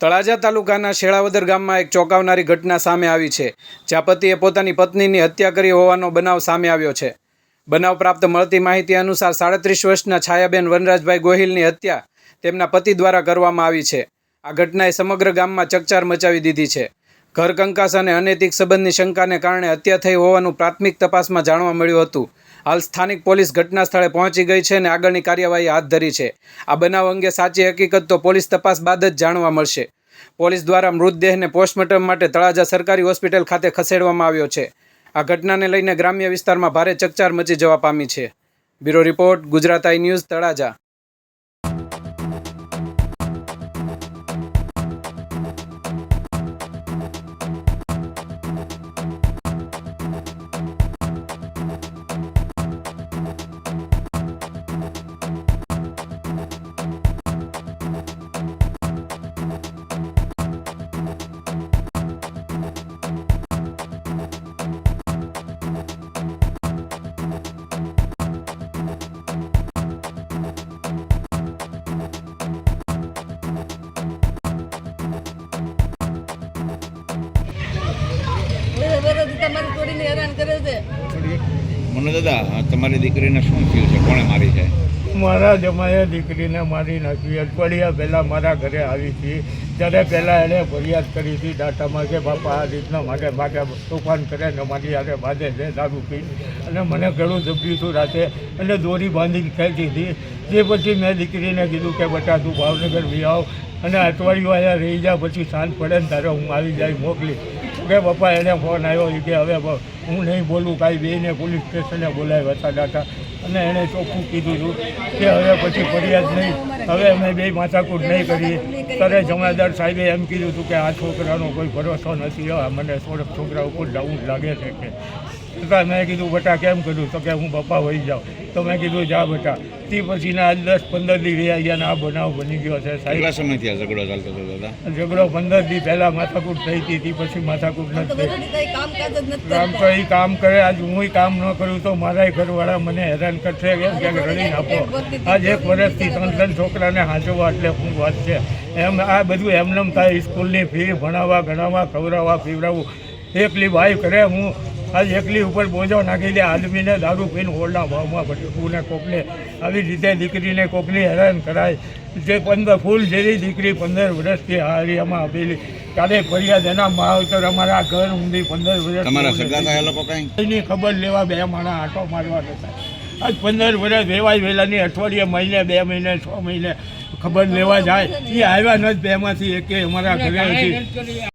તળાજા તાલુકાના શેળાવદર ગામમાં એક ચોંકાવનારી ઘટના સામે આવી છે. જ્યાં પતિએ પોતાની પત્નીની હત્યા કરી હોવાનો બનાવ સામે આવ્યો છે. બનાવ પ્રાપ્ત મળતી માહિતી અનુસાર સાડત્રીસ વર્ષના છાયાબેન વનરાજભાઈ ગોહિલની હત્યા તેમના પતિ દ્વારા કરવામાં આવી છે. આ ઘટનાએ સમગ્ર ગામમાં ચકચાર મચાવી દીધી છે. ઘર કંકાસ અને અનૈતિક સંબંધની શંકાને કારણે હત્યા થઈ હોવાનું પ્રાથમિક તપાસમાં જાણવા મળ્યું હતું. હાલ સ્થાનિક પોલીસ ઘટના સ્થળે પહોંચી ગઈ છે અને આગળની કાર્યવાહી હાથ ધરી છે. આ બનાવ અંગે સાચી હકીકત તો પોલીસ તપાસ બાદ જ જાણવા મળશે. પોલીસ દ્વારા મૃતદેહને પોસ્ટમોર્ટમ માટે તળાજા સરકારી હોસ્પિટલ ખાતે ખસેડવામાં આવ્યો છે. આ ઘટનાને લઈને ગ્રામ્ય વિસ્તારમાં ભારે ચકચાર મચી જવા પામી છે. Bureau report, Gujarat I news, Talaja. હેરાન કરે છે. મને દાદા તમારી દીકરીને શું થયું છે? કોણે મારી છે? મારા જમાએ દીકરીને મારી નાખી. અઠવાડિયા પહેલાં મારા ઘરે આવી હતી. ત્યારે પહેલાં એણે ફરિયાદ કરી હતી ડાટામાં કે બાપા આ રીતના માટે માગે તોફાન કરે ને મારી હારે બાંધે છે દારૂ પી. અને મને ઘણું જપ્યું હતું રાતે. અને દોરી બાંધીને ખેંચી હતી. તે પછી મેં દીકરીને કીધું કે બટા તું ભાવનગર વી આવ. અને અઠવાડિયું અહીંયા રહી જા પછી સાંજ પડે ને તારે હું આવી જાય મોકલી. કે પપ્પા એને ફોન આવ્યો કે હવે બ- હું નહીં બોલું, કાંઈ બેને પોલીસ સ્ટેશને બોલાવ્યા હતા દાતા અને એણે ચોખ્ખું કીધું હતું કે હવે પછી ફરિયાદ નહીં. હવે અમે બે માથાકૂટ નહીં કરીએ. ત્યારે જમાદાર સાહેબે એમ કીધું હતું કે આ છોકરાનો કોઈ ભરોસો નથી. મને થોડોક છોકરા ઉપર જ લાગે છે કે છતાં મેં કીધું બટા કેમ કર્યું? તો કે હું પપ્પા વહી જાઉં. તો મેં કીધું જા બટા. તે પછીના આજ દસ પંદર દી રહ્યા ગયા આ બનાવ બની ગયો છે કેટલા સમયથી આ ઝઘડો ચાલતો હતો દાદા? ઝઘડો પંદર દી પહેલાં માથાકૂટ થઈ હતી તે પછી માથાકૂટ નથી કામ તો એ કામ કરે આજ હું કામ ન કરું તો મારા ઘરવાળા મને હેરાન કરશે એમ ક્યાંક રડી આપો. આજ એક વર્ષથી ત્રણ ત્રણ છોકરાને હાંચવવા એટલે હું વાત છે? એમ આ બધું એમનેમ થાય સ્કૂલની ફી ભણાવવા ગણાવવા ખવડાવવા પીવડાવવું. એકલી ભાઈ કરે હું આજ એકલી ઉપર બોજો નાખી દે આદમીને દારૂ પીને ઓરડા ભાવમાં ભટકવું કોકને આવી રીતે દીકરીને કોકની હેરાન કરાય. જે પંદર ફૂલ જેવી દીકરી પંદર વર્ષથી હારિયામાં આપેલી ત્યારે ફરિયાદ એના માવતર અમારા ઘર ઊંધી પંદર વર્ષ એની ખબર લેવા બે માણા આંટો મારવા જતા. આજ પંદર વર્ષ વેવાય વહેલાની અઠવાડિયે મહિને બે મહિને છ મહિને ખબર લેવા જાય. એ આવ્યા નથી બેમાંથી એકે અમારા ઘરે હતી